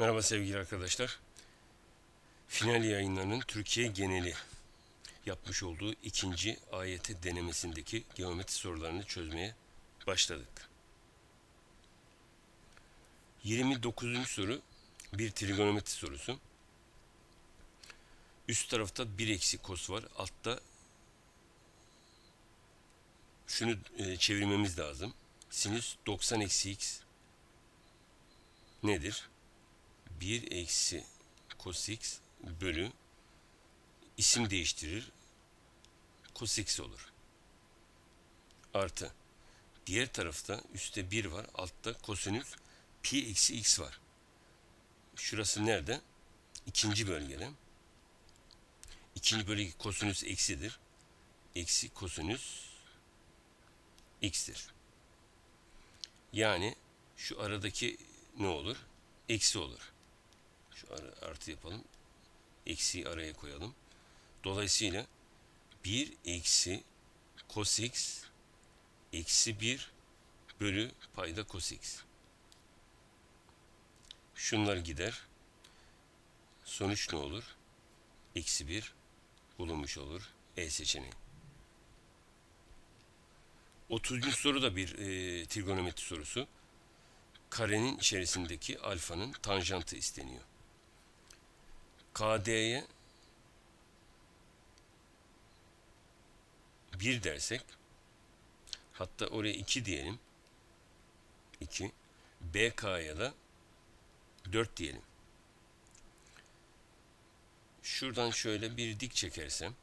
Merhaba sevgili arkadaşlar. Final yayınlarının Türkiye geneli yapmış olduğu ikinci AYT denemesindeki geometri sorularını çözmeye başladık. 29. soru bir trigonometri sorusu. Üst tarafta 1 eksi kos var. Altta şunu e, çevirmemiz lazım. Sinüs 90 eksi x nedir? 1 eksi cos x bölü isim değiştirir cos x olur. Artı diğer tarafta üstte 1 var altta kosinüs pi eksi x var. Şurası nerede? İkinci bölgede. İkinci bölge kosinüs eksidir. Eksi kosinüs x'tir. Yani şu aradaki ne olur? Eksi olur. Şu artı yapalım. Eksiyi araya koyalım. Dolayısıyla 1 eksi cos x eksi 1 bölü payda cos x. Şunlar gider. Sonuç ne olur? Eksi 1 bulunmuş olur. E seçeneği. 30. soru da bir e, trigonometri sorusu. Karenin içerisindeki alfanın tanjantı isteniyor. KD'ye 1 dersek hatta oraya 2 diyelim. 2 BK'ya da 4 diyelim. Şuradan şöyle bir dik çekersem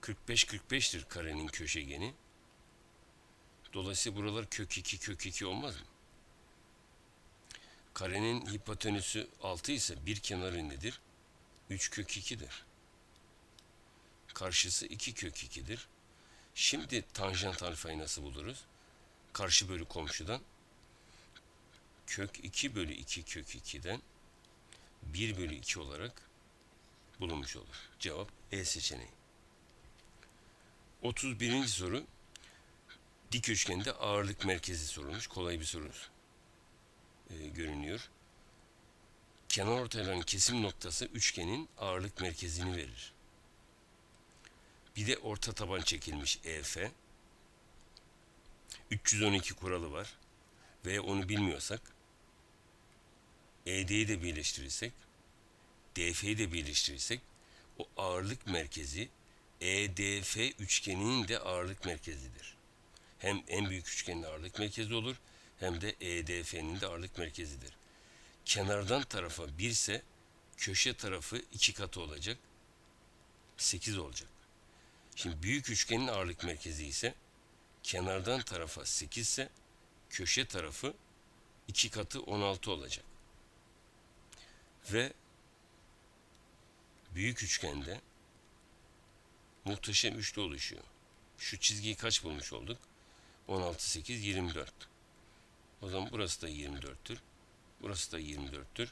45 45'tir karenin köşegeni. Dolayısıyla buralar kök 2 kök 2 olmaz mı? Karenin hipotenüsü 6 ise bir kenarı nedir? 3 kök 2'dir. Karşısı 2 kök 2'dir. Şimdi tanjant alfayı nasıl buluruz? Karşı bölü komşudan kök 2 bölü 2 kök 2'den 1 bölü 2 olarak bulunmuş olur. Cevap E seçeneği. 31. soru dik üçgende ağırlık merkezi sorulmuş. Kolay bir soru e, görünüyor. Kenar ortayların kesim noktası üçgenin ağırlık merkezini verir. Bir de orta taban çekilmiş EF. 312 kuralı var. Ve onu bilmiyorsak ED'yi de birleştirirsek DF'yi de birleştirirsek o ağırlık merkezi EDF üçgeninin de ağırlık merkezidir. Hem en büyük üçgenin ağırlık merkezi olur hem de EDF'nin de ağırlık merkezidir. Kenardan tarafa 1 ise köşe tarafı 2 katı olacak. 8 olacak. Şimdi büyük üçgenin ağırlık merkezi ise kenardan tarafa 8 ise köşe tarafı 2 katı 16 olacak. Ve büyük üçgende muhteşem üçlü oluşuyor. Şu çizgiyi kaç bulmuş olduk? 16, 8, 24. O zaman burası da 24'tür. Burası da 24'tür.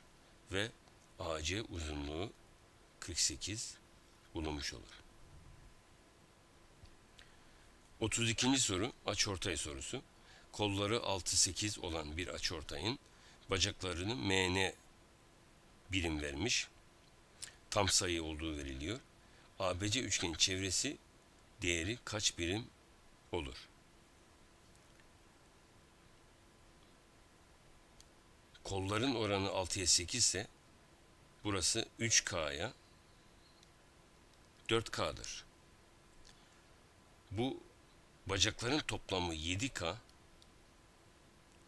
Ve AC uzunluğu 48 bulunmuş olur. 32. soru açıortay sorusu. Kolları 6-8 olan bir açıortayın bacaklarını MN birim vermiş. Tam sayı olduğu veriliyor. ABC üçgenin çevresi değeri kaç birim olur? Kolların oranı 6'ya 8 ise burası 3K'ya 4K'dır. Bu bacakların toplamı 7K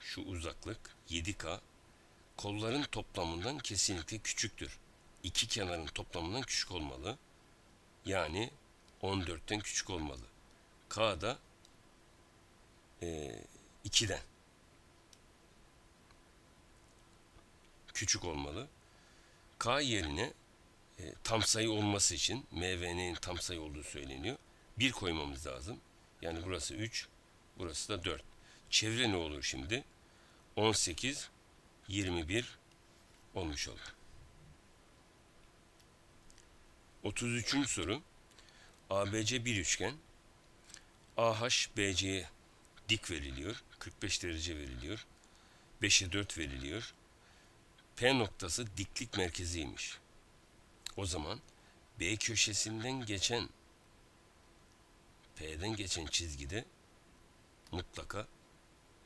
şu uzaklık 7K kolların toplamından kesinlikle küçüktür. İki kenarın toplamından küçük olmalı. Yani 14'ten küçük olmalı. K da e, 2'den küçük olmalı. K yerine e, tam sayı olması için MVN'nin tam sayı olduğu söyleniyor. 1 koymamız lazım. Yani burası 3, burası da 4. Çevre ne olur şimdi? 18, 21 olmuş olur. 33. soru. ABC bir üçgen. AH BC'ye dik veriliyor. 45 derece veriliyor. 5'e 4 veriliyor. P noktası diklik merkeziymiş. O zaman B köşesinden geçen P'den geçen çizgide mutlaka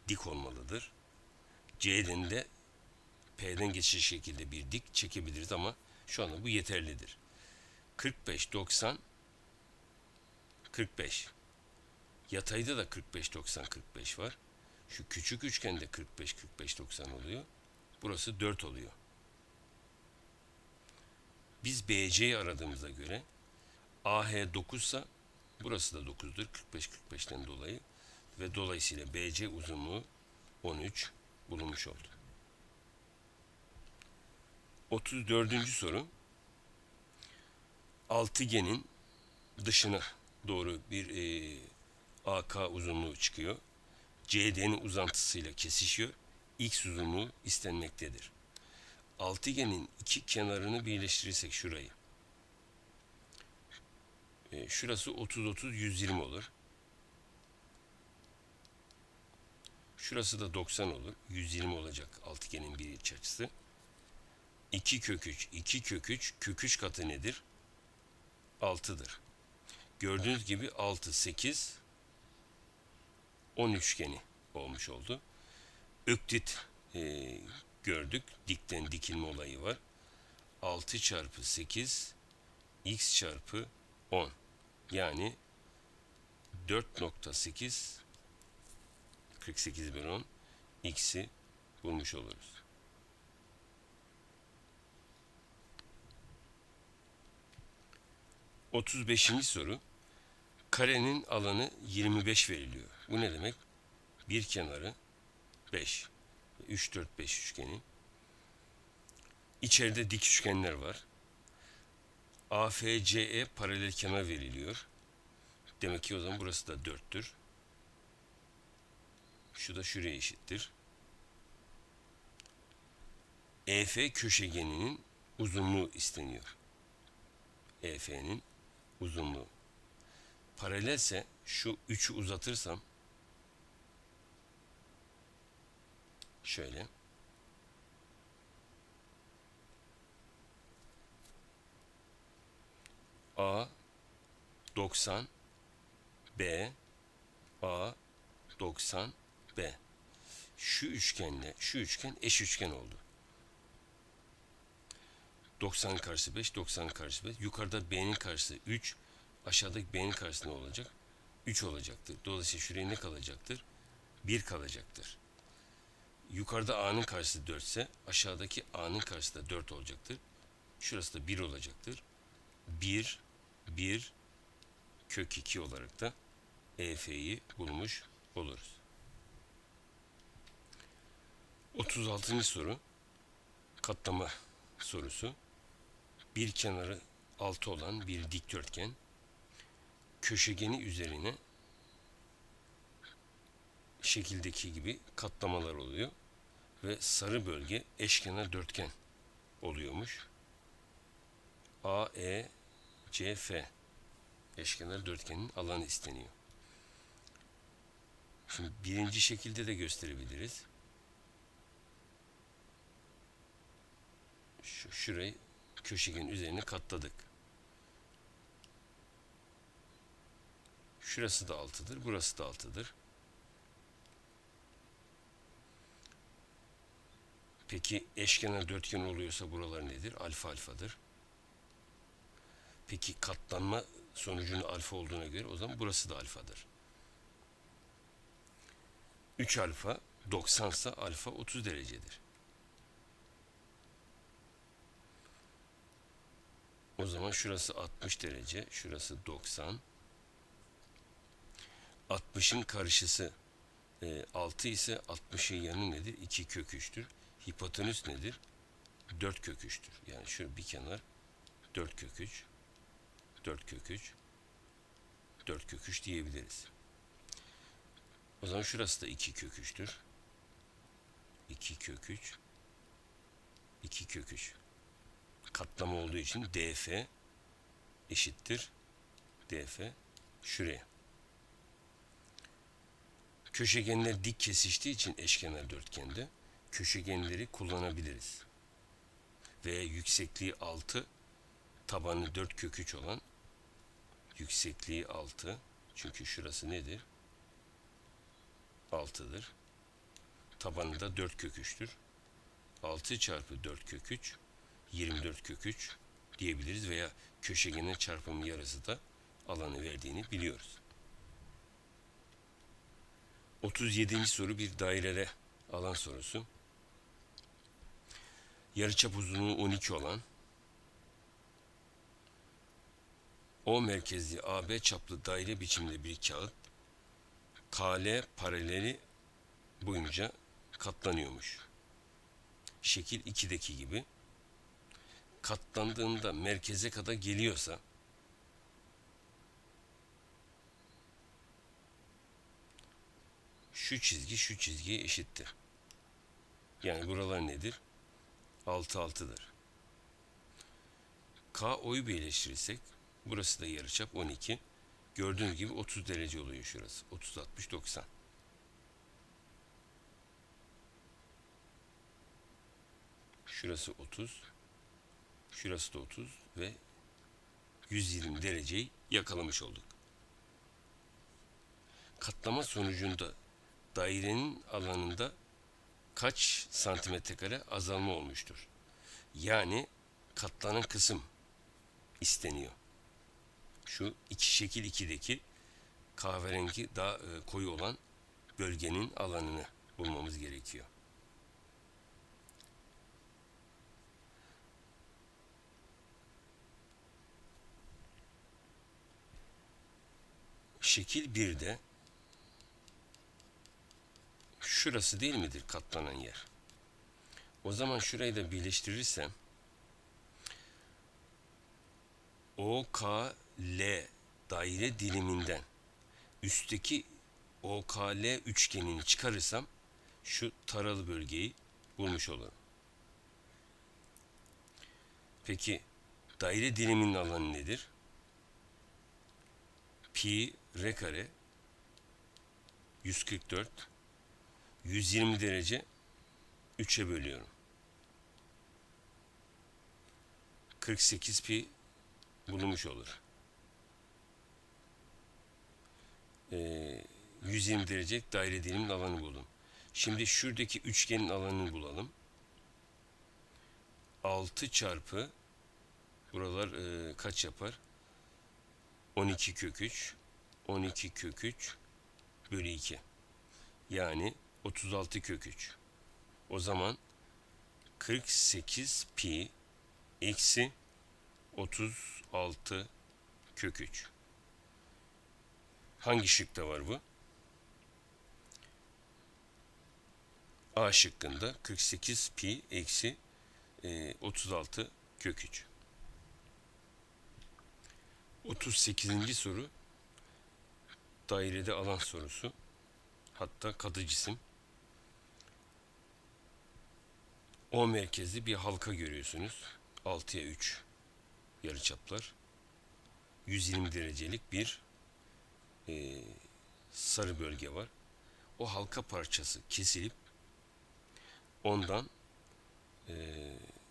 dik olmalıdır. C'den de P'den geçiş şekilde bir dik çekebiliriz ama şu anda bu yeterlidir. 45 90 45 Yatayda da 45 90 45 var. Şu küçük üçgende 45 45 90 oluyor. Burası 4 oluyor. Biz BC'yi aradığımıza göre AH 9 ise burası da 9'dur 45 45'ten dolayı ve dolayısıyla BC uzunluğu 13 bulunmuş oldu. 34. soru altıgenin dışına doğru bir e, AK uzunluğu çıkıyor. CD'nin uzantısıyla kesişiyor. X uzunluğu istenmektedir. Altıgenin iki kenarını birleştirirsek şurayı. E, şurası 30 30 120 olur. Şurası da 90 olur. 120 olacak altıgenin bir iç açısı. 2 kök 3, 2 kök 3, kök 3 katı nedir? 6'dır. Gördüğünüz gibi 6, 8, 10 üçgeni olmuş oldu. Öklit e, gördük. Dikten dikilme olayı var. 6 çarpı 8 x çarpı 10 yani 4.8 48 bölü 10 x'i bulmuş oluruz. Otuz beşinci soru. Karenin alanı 25 veriliyor. Bu ne demek? Bir kenarı 5. 3, 4, 5 üçgeni. İçeride dik üçgenler var. AFCE paralel kenar veriliyor. Demek ki o zaman burası da 4'tür. Şu da şuraya eşittir. EF köşegeninin uzunluğu isteniyor. EF'nin uzunluğu. Paralelse şu 3'ü uzatırsam şöyle A 90 B A 90 B şu üçgenle şu üçgen eş üçgen oldu. 90 karşı 5, 90 karşı 5. Yukarıda B'nin karşısı 3, aşağıdaki B'nin karşısı ne olacak? 3 olacaktır. Dolayısıyla şuraya ne kalacaktır? 1 kalacaktır. Yukarıda A'nın karşısı 4 ise aşağıdaki A'nın karşısı da 4 olacaktır. Şurası da 1 olacaktır. 1, 1, kök 2 olarak da EF'yi bulmuş oluruz. 36. soru katlama sorusu. Bir kenarı 6 olan bir dikdörtgen köşegeni üzerine şekildeki gibi katlamalar oluyor ve sarı bölge eşkenar dörtgen oluyormuş. A, E, C, F eşkenar dörtgenin alanı isteniyor. Şimdi birinci şekilde de gösterebiliriz. Şu, şurayı köşegenin üzerine katladık. Şurası da altıdır, burası da altıdır. Peki eşkenar dörtgen oluyorsa buralar nedir? Alfa alfadır. Peki katlanma sonucunun alfa olduğuna göre o zaman burası da alfadır. 3 alfa 90 ise alfa 30 derecedir. O zaman şurası 60 derece, şurası 90. 60'ın karşısı e, 6 ise 60'ın yanı nedir? 2 kök 3'tür. Hipotenüs nedir? 4 kök 3'tür. Yani şu bir kenar 4 kök 3 4 kök 3 4 kök 3 diyebiliriz. O zaman şurası da 2 kök 3'tür. 2 kök 3 2 kök 3 katlama olduğu için DF eşittir DF şuraya. Köşegenler dik kesiştiği için eşkenar dörtgende köşegenleri kullanabiliriz. Ve yüksekliği 6, tabanı 4 kök 3 olan yüksekliği 6. Çünkü şurası nedir? 6'dır. Tabanı da 4 kök 3'tür. 6 çarpı 4 kök 3 24 kök 3 diyebiliriz veya köşegenin çarpımı yarısı da alanı verdiğini biliyoruz. 37. soru bir dairede alan sorusu. Yarıçap uzunluğu 12 olan O merkezli AB çaplı daire biçiminde bir kağıt KL paraleli boyunca katlanıyormuş. Şekil 2'deki gibi katlandığında merkeze kadar geliyorsa şu çizgi şu çizgiye eşittir. Yani buralar nedir? 6 6'dır. K o'yu birleştirirsek burası da yarıçap 12. Gördüğünüz gibi 30 derece oluyor şurası. 30 60 90. Şurası 30. Şurası da 30 ve 120 dereceyi yakalamış olduk. Katlama sonucunda dairenin alanında kaç santimetre kare azalma olmuştur? Yani katlanan kısım isteniyor. Şu iki şekil 2'deki kahverengi daha e, koyu olan bölgenin alanını bulmamız gerekiyor. Şekil 1'de şurası değil midir katlanan yer? O zaman şurayı da birleştirirsem OKL daire diliminden üstteki OKL üçgenini çıkarırsam şu taralı bölgeyi bulmuş olurum. Peki daire diliminin alanı nedir? Pi r kare 144 120 derece 3'e bölüyorum. 48 pi bulunmuş olur. Ee, 120 derece daire dilimin alanı buldum. Şimdi şuradaki üçgenin alanını bulalım. 6 çarpı buralar e, kaç yapar? 12 kök 3 12 kök 3 bölü 2 yani 36 kök 3 o zaman 48 pi eksi 36 kök 3 hangi şıkta var bu? A şıkkında 48 pi eksi e, 36 kök 3 38. soru dairede alan sorusu. Hatta kadı cisim. O merkezli bir halka görüyorsunuz. 6'ya 3 yarıçaplar. 120 derecelik bir e, sarı bölge var. O halka parçası kesilip ondan e,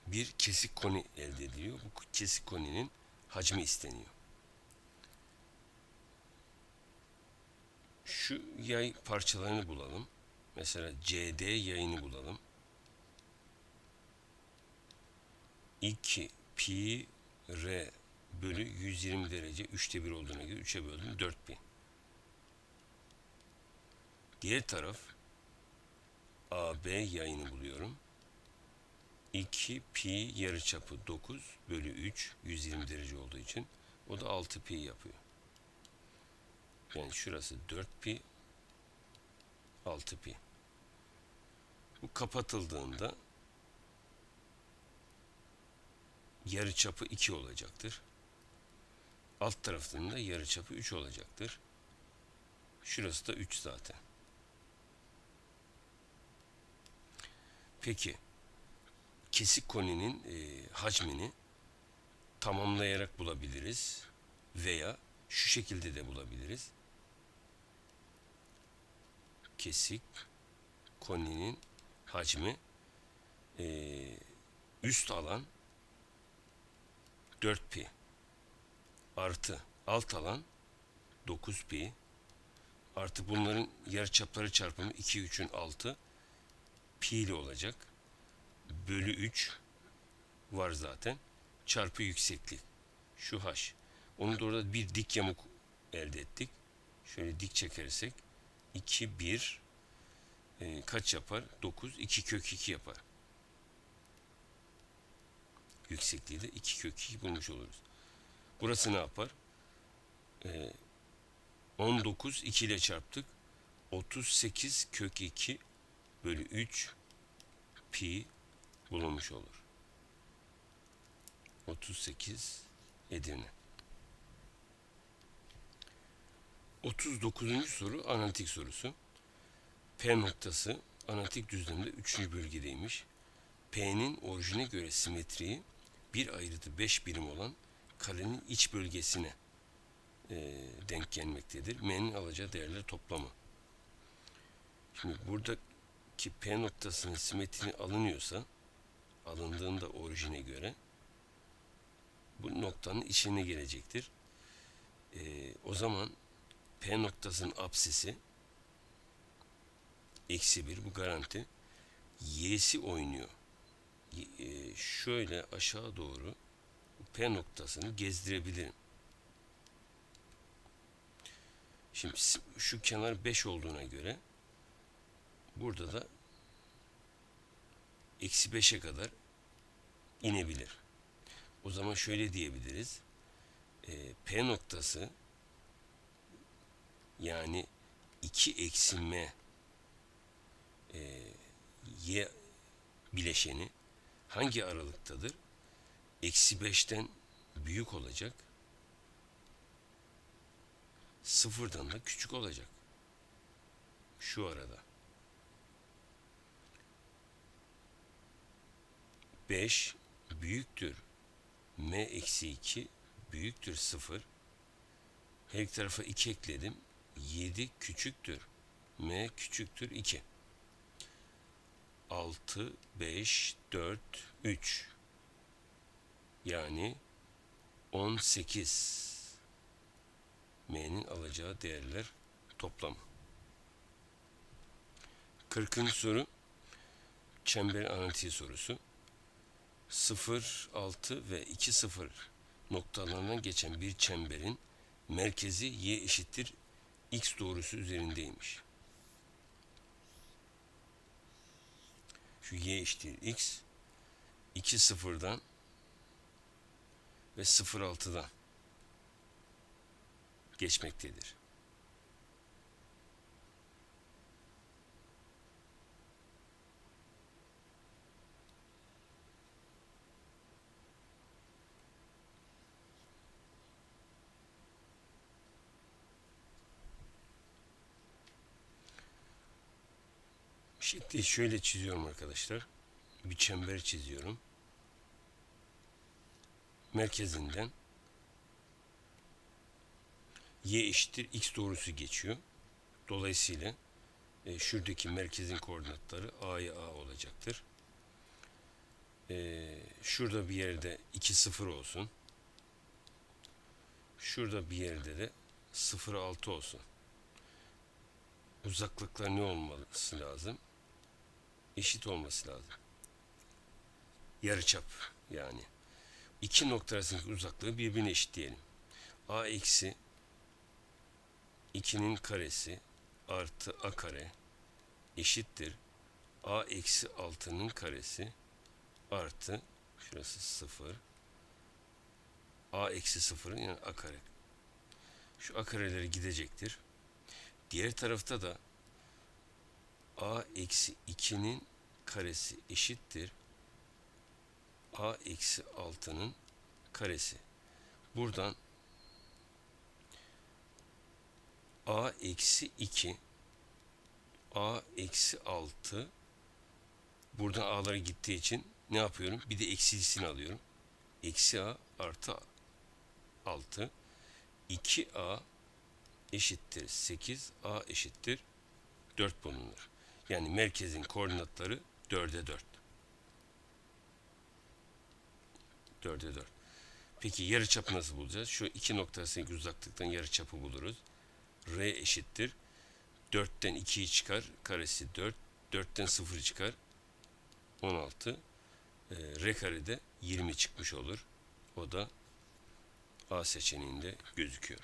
bir kesik koni elde ediliyor. Bu kesik koninin hacmi isteniyor. Şu yay parçalarını bulalım. Mesela CD yayını bulalım. 2 pi r bölü 120 derece 3'te 1 olduğuna göre 3'e böldüm 4000. Diğer taraf AB yayını buluyorum. 2 pi yarıçapı 9 bölü 3 120 derece olduğu için o da 6 pi yapıyor. Yani şurası 4 pi 6 pi. Bu kapatıldığında yarı çapı 2 olacaktır. Alt tarafında yarı çapı 3 olacaktır. Şurası da 3 zaten. Peki kesik koninin e, hacmini tamamlayarak bulabiliriz veya şu şekilde de bulabiliriz kesik koninin hacmi Ee, üst alan 4 pi artı alt alan 9 pi artı bunların yarıçapları çarpımı 2 3'ün 6 pi ile olacak. Bölü 3 var zaten. Çarpı yükseklik. Şu h. Onu da orada bir dik yamuk elde ettik. Şöyle dik çekersek 2 1 e, kaç yapar? 9 2 kök 2 yapar. Yüksekliği de 2 kök 2 bulmuş oluruz. Burası ne yapar? E, 19 2 ile çarptık. 38 kök 2 bölü 3 pi bulunmuş olur. 38 Edirne. 39. soru analitik sorusu. P noktası analitik düzlemde 3. bölgedeymiş. P'nin orijine göre simetriği bir ayrıtı 5 birim olan karenin iç bölgesine e, denk gelmektedir. M'nin alacağı değerler toplamı. Şimdi buradaki P noktasının simetrini alınıyorsa alındığında orijine göre bu noktanın içine gelecektir. E, o zaman P noktasının apsisi eksi bir bu garanti. Y'si oynuyor. E, şöyle aşağı doğru P noktasını gezdirebilirim. Şimdi şu kenar 5 olduğuna göre burada da eksi 5'e kadar inebilir. O zaman şöyle diyebiliriz. E, P noktası yani 2 eksi m e, y bileşeni hangi aralıktadır? Eksi 5'ten büyük olacak. Sıfırdan da küçük olacak. Şu arada. 5 büyüktür. m eksi 2 büyüktür 0. Her iki tarafa 2 ekledim. 7 küçüktür. M küçüktür 2. 6, 5, 4, 3. Yani 18. M'nin alacağı değerler toplamı. 40. soru çember analitiği sorusu. 0, 6 ve 2, 0 noktalarından geçen bir çemberin merkezi y eşittir x doğrusu üzerindeymiş. Şu y eşittir x 2 sıfırdan ve 0 6'dan geçmektedir. Şimdi şöyle çiziyorum arkadaşlar. Bir çember çiziyorum. Merkezinden y eşittir x doğrusu geçiyor. Dolayısıyla e, şuradaki merkezin koordinatları a'ya a olacaktır. E, şurada bir yerde 2 0 olsun. Şurada bir yerde de 0 6 olsun. Uzaklıklar ne olması lazım? eşit olması lazım. Yarıçap yani. İki nokta arasındaki uzaklığı birbirine eşit diyelim. A eksi 2'nin karesi artı a kare eşittir. A eksi 6'nın karesi artı şurası 0 a eksi 0'ın yani a kare. Şu a kareleri gidecektir. Diğer tarafta da a eksi 2'nin karesi eşittir a eksi 6'nın karesi. Buradan a eksi 2 a eksi 6 buradan a'lara gittiği için ne yapıyorum? Bir de eksilisini alıyorum. Eksi a artı 6 2a eşittir 8 a eşittir 4 bulunur. Yani merkezin koordinatları 4'e 4. 4'e 4. Peki yarıçapı nasıl bulacağız? Şu iki noktasındaki uzaklıktan yarıçapı buluruz. R eşittir. 4'ten 2'yi çıkar. Karesi 4. 4'ten 0'ı çıkar. 16. Ee, R karede 20 çıkmış olur. O da A seçeneğinde gözüküyor.